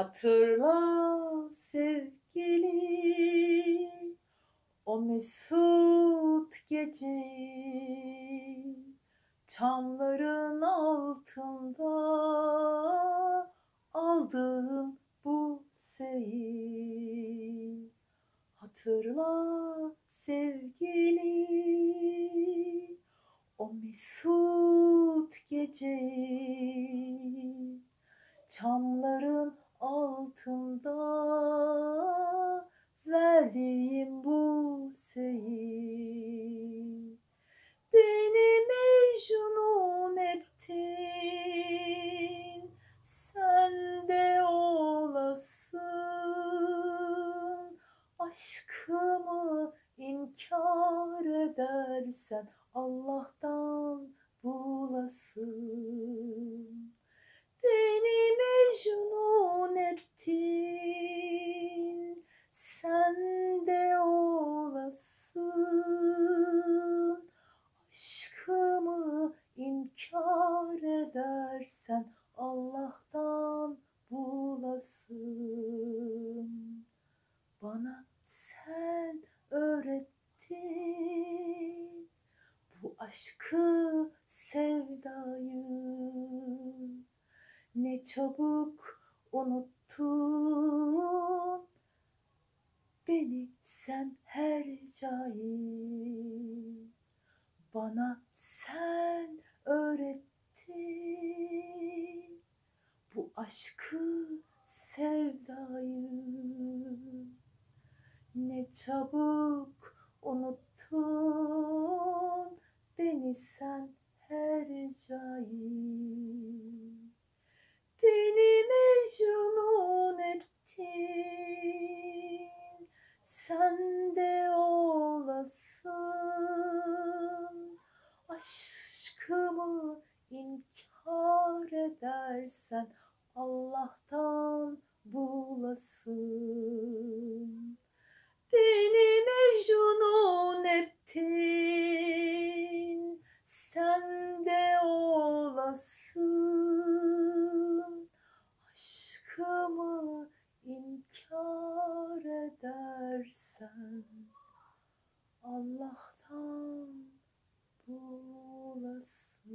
Hatırla sevgili o mesut geceyi Çamların altında aldığın bu seyi Hatırla sevgili o mesut geceyi Çamların altında verdiğim bu seyi Beni mecnun ettin. Sen de olasın Aşkımı inkar edersen Allah'tan bulasın Aşkımı inkar edersen Allah'tan bulasın. Bana sen öğrettin bu aşkı sevdayı. Ne çabuk unuttun beni sen her cahil bana sen öğrettin. Bu aşkı sevdayı ne çabuk unuttun beni sen her cahil. Beni mecnun ettin. Sen de olasın Aşkımı inkar edersen Allah'tan bulasın. Beni mecnun ettin sen de olasın. Aşkımı inkar edersen Allah'tan bulasın